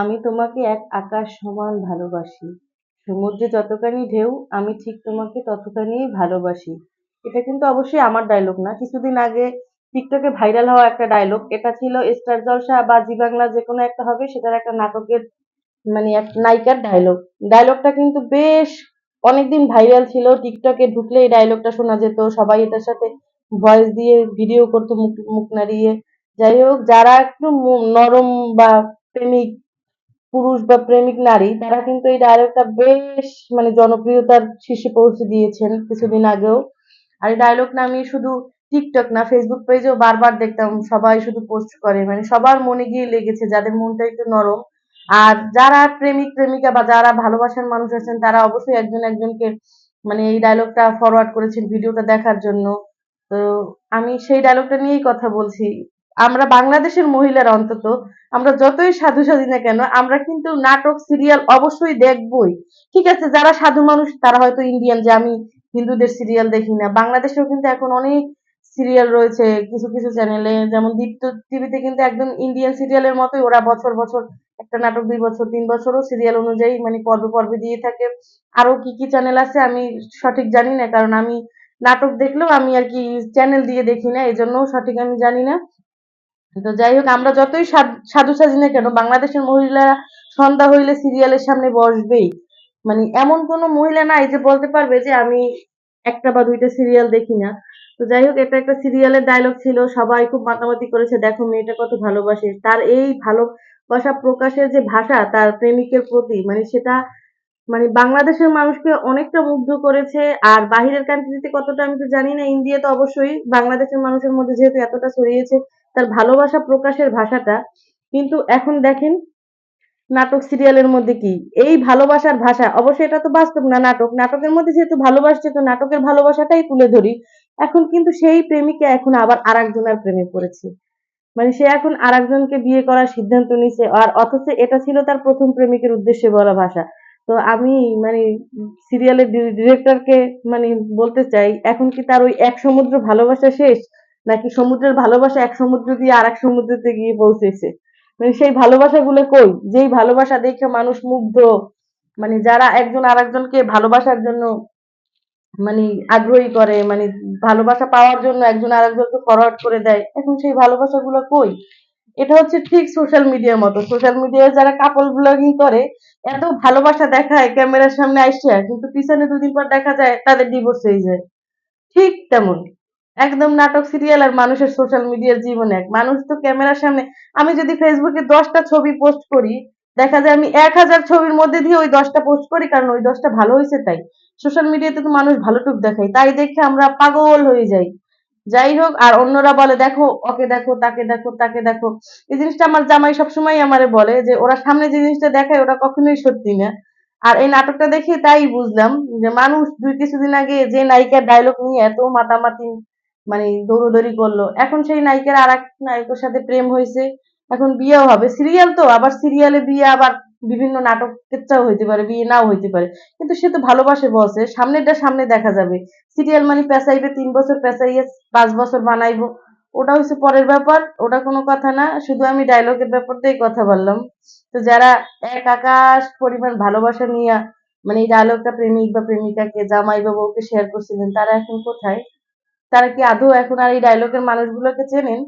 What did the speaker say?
আমি তোমাকে এক আকাশ সমান ভালোবাসি। সমুদ্রে যতখানি ঢেউ, আমি ঠিক তোমাকে ততখানি ভালোবাসি। এটা কিন্তু অবশ্যই আমার ডায়লগ না। কিছুদিন আগে টিকটকে ভাইরাল হওয়া একটা ডায়লগ এটা ছিল স্টার জলসা বা জি বাংলা যে কোনো একটা হবে, সেটার একটা নাটকের মানে এক নায়িকার ডায়লগ ডায়লগটা কিন্তু বেশ অনেকদিন ভাইরাল ছিল। টিকটকে ঢুকলে এই ডায়লগটা শোনা যেত। সবাই এটার সাথে ভয়েস দিয়ে ভিডিও করতো মুখ মুখ নাড়িয়ে। যাই হোক, যারা একটু নরম বা প্রেমিক পুরুষ বা প্রেমিক নারী, তারা কিন্তু এই ডায়লগটা বেশ মানে জনপ্রিয়তার শীর্ষে পৌঁছে দিয়েছেন কিছুদিন আগেও। আর এই ডায়লগটা আমি শুধু টিকটক না ফেসবুক পেজেও বারবার দেখতাম, সবাই শুধু পোস্ট করে। মানে সবার মনে গিয়ে লেগেছে, যাদের মনটা একটু নরম। আর যারা প্রেমিক, প্রেমিকা বা যারা ভালোবাসার মানুষ আছেন, তারা অবশ্যই একজন একজনকে মানে এই ডায়লগটা ফরওয়ার্ড করেছেন ভিডিওটা দেখার জন্য। তো আমি সেই ডায়লগটা নিয়েই কথা বলছি। আমরা বাংলাদেশের মহিলার অন্তত, আমরা যতই সাধু সাজি না কেন, আমরা কিন্তু নাটক, সিরিয়াল অবশ্যই দেখবই। ঠিক আছে, যারা সাধু মানুষ, তারা হয়তো ইন্ডিয়ান, যে আমি হিন্দুদের সিরিয়াল দেখি না। বাংলাদেশেও কিন্তু এখন অনেক সিরিয়াল রয়েছে, কিছু কিছু চ্যানেলে। যেমন দীপ্ত টিভিতে কিন্তু একদম ইন্ডিয়ান সিরিয়ালের মতোই ওরা বছর বছর একটা নাটক, দুই বছর, তিন বছরও সিরিয়াল অনুযায়ী মানে পর্বে পর্বে দিয়ে থাকে। আরও কি কি চ্যানেল আছে আমি সঠিক জানি না, কারণ আমি নাটক দেখলেও আমি আর কি চ্যানেল দিয়ে দেখি না এই জন্য সঠিক আমি জানি না। তো যাই হোক, আমরা যতই সাধ- সাজি না কেন, বাংলাদেশের মহিলারা সন্ধ্যা হইলে সিরিয়ালের সামনে বসবেই। মানে এমন কোনো মহিলা নাই যে বলতে পারবে যে আমি একটা বা দুইটা সিরিয়াল দেখি না। তো যাই হোক, এটা একটা সিরিয়ালের ডায়লগ ছিল, সবাই খুব মাতামাতি করেছে, দেখো, মেয়েটা কত ভালোবাসে। তার এই ভালোবাসা প্রকাশের যে ভাষা, তার প্রেমিকের প্রতি মানে সেটা মানে বাংলাদেশের মানুষকে অনেকটা মুগ্ধ করেছে, আর বাহিরের কান্ট্রিতে কতটা আমি তো জানি না ইন্ডিয়া তো অবশ্যই বাংলাদেশের মানুষের মধ্যে যেহেতু এতটা ছড়িয়েছে, তার ভালোবাসা প্রকাশের ভাষাটা। কিন্তু এখন দেখেন, নাটক সিরিয়ালের মধ্যে কি? এই ভালোবাসার ভাষা, অবশ্যই এটা তো বাস্তব না নাটক। নাটকের মধ্যে যেহেতু ভালোবাসছে, তো নাটকের ভালোবাসাটাই তুলে ধরি। এখন কিন্তু সেই প্রেমিকা এখন আবার আরেকজনের প্রেমে পড়েছে। মানে সে এখন আর একজনকে বিয়ে করার সিদ্ধান্ত নিছে আর অথচ এটা ছিল তার প্রথম প্রেমিকের উদ্দেশ্যে বলা ভাষা। তো আমি মানে সিরিয়ালের ডিরেক্টরকে মানে বলতে চাই, এখন কি তার ওই এক সমুদ্র ভালোবাসা শেষ? নাকি সমুদ্রের ভালোবাসা এক সমুদ্র দিয়ে আর এক সমুদ্রতে গিয়ে পৌঁছেছে? মানে সেই ভালোবাসাগুলো কই? যেই ভালোবাসা দেখে মানুষ মুগ্ধ মানে যারা একজন আর একজনকে ভালোবাসার জন্য মানে আগ্রহী করে মানে ভালোবাসা পাওয়ার জন্য একজন আর একজনকে ফরওয়ার্ড করে দেয়, এখন সেই ভালোবাসাগুলো কই? এটা হচ্ছে ঠিক সোশ্যাল মিডিয়ার মতো। সোশ্যাল মিডিয়ায় যারা কাপল ব্লগিং করে, এত ভালোবাসা দেখায় ক্যামেরার সামনে আইসা, কিন্তু পিছনে দুদিন পর দেখা যায় তাদের ডিভোর্স হয়ে যায়। ঠিক তেমন। একদম নাটক সিরিয়াল আর মানুষের সোশ্যাল মিডিয়ার জীবন এক। মানুষ তো ক্যামেরার সামনে, আমি যদি ফেসবুকে দশটা ছবি পোস্ট করি, দেখা যায় আমি এক হাজার ছবির মধ্যে দিয়ে ওই দশটা পোস্ট করি, কারণ ওই দশটা ভালো হয়েছে তাই। সোশ্যাল মিডিয়াতে তো মানুষ ভালো টুক দেখায়। তাই দেখে আমরা পাগল হয়ে যাই। যাই হোক, আর অন্যরা বলে, দেখো, ওকে দেখো, তাকে দেখো তাকে দেখো। এই জিনিসটা আমার জামাই সবসময় আমারে বলে যে, ওরা সামনে যে জিনিসটা দেখায় ওটা কখনোই সত্যি না। আর এই নাটকটা দেখে তাই বুঝলাম যে, মানুষ দুই কিছুদিন আগে যে নায়িকার ডায়লগ নিয়ে এত মাতামাতি মানে দৌড়দৌড়ি করল, এখন সেই নায়িকার আর এক নায়কের সাথে প্রেম হয়েছে, এখন বিয়েও হবে। সিরিয়াল তো, আবার সিরিয়ালে বিয়ে আবার বিভিন্ন নাটক ক্ষেত্রেও হইতে পারে বিয়ে নাও হইতে পারে। কিন্তু সে তো ভালোবাসে বসে সামনেরটা সামনে দেখা যাবে। সিরিয়াল মানে পেঁচাইবে, তিন বছর পেঁচাইয়ে পাঁচ বছর বানাইবো। ওটা হচ্ছে পরের ব্যাপার। ওটা কোনো কথা না। শুধু আমি ডায়লগের ব্যাপারটাই কথা বললাম। তো যারা এক আকাশ পরিমাণ ভালোবাসা নিয়ে মানে এই ডায়লগটা প্রেমিক বা প্রেমিকাকে, জামাই বা বউকে শেয়ার করছিলেন, তারা এখন কোথায়? তারা কি আদৌ এখন আর এই ডায়লগের মানুষগুলোকে চেনেন?